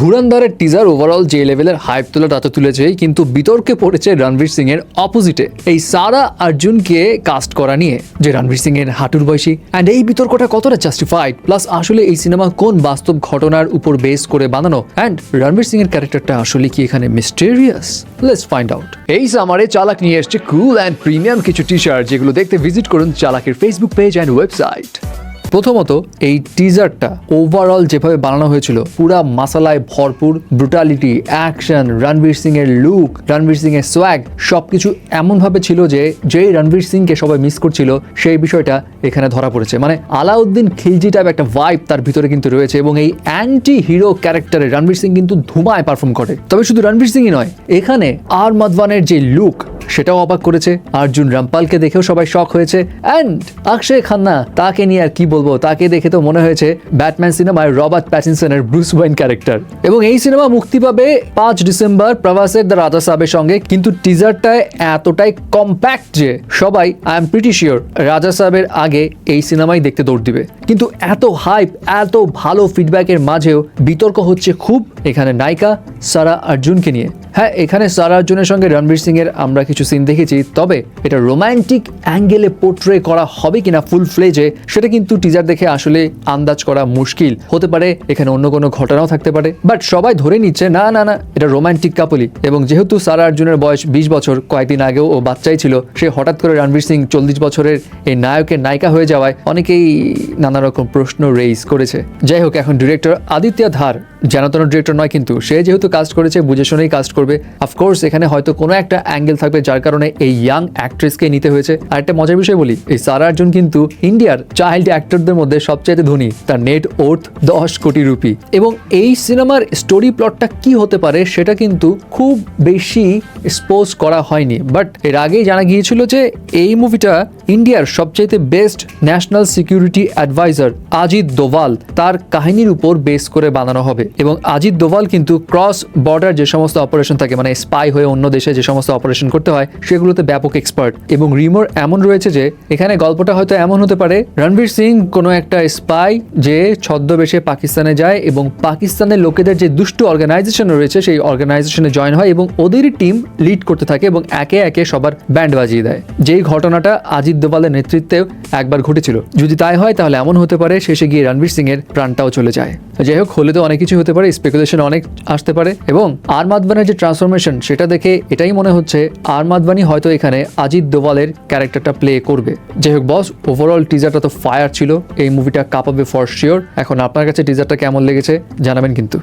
ধুরান্ধারের teaser overall যে লেভেলের hype তোলা তা তো তুলেছেই, কিন্তু বিতর্কে পড়েছে রণবীর সিং এর অপোজিটে এই সারা অর্জুনকে কাস্ট করা নিয়ে, যে রণবীর সিং এর হাঁটুর বয়সী অ্যান্ড এই বিতর্কটা কতটা জাস্টিফাইড প্লাস আসলে এই সিনেমা কোন বাস্তব ঘটনার উপর বেস করে বানানো? অ্যান্ড রণবীর সিং এর ক্যারেক্টারটা আসলে কি এখানে মিস্টেরিয়াস লেটস ফাইন্ড আউট এই সামারে চালাক নিয়ে এসছে কুল অ্যান্ড প্রিমিয়াম কিছু টি শার্ট যেগুলো দেখতে ভিজিট করুন চালাকের ফেসবুক পেজ অ্যান্ড ওয়েবসাইট প্রথমত, এই টিজারটা ওভারঅল যেভাবে বানানো হয়েছিল, পুরা মাসালায় ভরপুর ব্রুটালিটি অ্যাকশন রণবীর সিং এর লুক রণবীর সিং এর সোয়াগ সবকিছু এমনভাবে ছিল যে, যেই রণবীর সিংকে সবাই মিস করছিল, সেই বিষয়টা এখানে ধরা পড়েছে। মানে আলাউদ্দিন খিলজি টাইপ একটা ভাইব তার ভিতরে কিন্তু রয়েছে এবং এই অ্যান্টি হিরো ক্যারেক্টারে রণবীর সিং কিন্তু ধুমায় পারফর্ম করে। তবে শুধু রণবীর সিংই নয়, এখানে আর মাদওয়ানের যে লুক সেটাও অবাক করেছে। অর্জুন রামপালকে দেখেও সবাই শখ হয়েছে। অ্যান্ড অক্ষয় খান্না, তাকে নিয়ে আর কি বলব? তাকে দেখে তো মনে হয়েছে ব্যাটম্যান সিনেমায় রবার্ট প্যাটিনসনের ব্রুস ওয়াইন ক্যারেক্টার। এবং এই সিনেমা মুক্তি পাবে পাঁচ ডিসেম্বর প্রভাসের দ্য রাজা সাহেবের সঙ্গে। কিন্তু টিজারটায় এতটাই কম্প্যাক্ট যে সবাই আই এম প্রিটি শিওর রাজা সাহেবের আগে এই সিনেমাই দেখতে দৌড় দিবে। কিন্তু এত হাইপ এত ভালো ফিডব্যাকের মাঝেও বিতর্ক হচ্ছে খুব। এখানে নায়িকা সারা অর্জুনকে নিয়ে। হ্যাঁ এখানে সারা অর্জুনের সঙ্গে রণবীর সিং এর আমরা কিছু সিন দেখেছি, তবে এটা রোমান্টিক অ্যাঙ্গেলে পোর্ট্রে করা হবে কিনা ফুল ফ্লেজে সেটা কিন্তু টিজার দেখে আসলে আন্দাজ করা মুশকিল। হতে পারে এখানে অন্য কোনো ঘটনাও থাকতে পারে বাট সবাই ধরে নিচ্ছে, না না না, এটা রোমান্টিক কাপলই এবং যেহেতু সারা অর্জুনের বয়স বিশ বছর, কয়েকদিন আগেও ও বাচ্চাই ছিল, সে হঠাৎ করে রণবীর সিং চল্লিশ বছরের এই নায়কের নায়িকা হয়ে যাওয়ায় অনেকেই নানা রকম প্রশ্ন রেইজ করেছে। যাই হোক, এখন ডিরেক্টর আদিত্য ধার জানাতন ডিরেক্টর নয় কিন্তু সে যেহেতু কাস্ট করেছে, বুঝে শুনেই কাস্ট করবে। অফকোর্স এখানে হয়তো কোনো একটা অ্যাঙ্গেল থাকবে যার কারণে এই ইয়াং অ্যাক্ট্রেসকে নিতে হয়েছে। আর একটা মজার বিষয় বলি, এই সারা অর্জুন কিন্তু ইন্ডিয়ার চাইল্ড অ্যাক্টরদের মধ্যে সবচাইতে ধনী, তার নেট ওর্থ দশ কোটি রুপি। এবং এই সিনেমার স্টোরি প্লটটা কি হতে পারে সেটা কিন্তু খুব বেশি এক্সপোজ করা হয়নি। বাট এর আগেই জানা গিয়েছিল যে এই মুভিটা ইন্ডিয়ার সবচাইতে best national security adviser Ajit Doval তার কাহিনীর উপর বেস করে বানানো হবে। এবং আজিত দোভাল কিন্তু ক্রস বর্ডার যে সমস্ত অপারেশন থাকে মানে স্পাই হয়ে অন্য দেশে যে সমস্ত অপারেশন করতে হয়, সেগুলোতে ব্যাপক এক্সপার্ট এবং রিমোর এমন রয়েছে যে, এখানে গল্পটা হয়তো এমন হতে পারে, রণবীর সিং কোনো একটা স্পাই যে ছদ্মবেশে পাকিস্তানে যায় এবং পাকিস্তানের লোকেদের যে দুষ্টু অর্গানাইজেশন রয়েছে, সেই অর্গানাইজেশনে জয়েন হয় এবং ওদেরই টিম লিড করতে থাকে এবং একে একে সবার ব্যান্ড বাজিয়ে দেয়। যেই ঘটনাটা আজিত দোভালের নেতৃত্বেও একবার ঘটেছিল। যদি তাই হয়, তাহলে এমন হতে পারে, শেষে গিয়ে রণবীর সিং এর প্রাণটাও চলে যায়। যাই হোক, হলে তো অনেক কিছু হতে পারে স্পেকুলেশন অনেক আসতে পারে এবং আর মাদবানের যে ট্রান্সফরমেশন সেটা দেখে এটাই মনে হচ্ছে আর মাদবানি হয়তো এখানে আজিত দোভালের ক্যারেক্টারটা প্লে করবে। যাই হোক বস ওভারঅল টিজারটা তো ফায়ার ছিল, এই মুভিটা কাঁপাবে ফর শিওর এখন আপনার কাছে টিজারটা কেমন লেগেছে জানাবেন কিন্তু।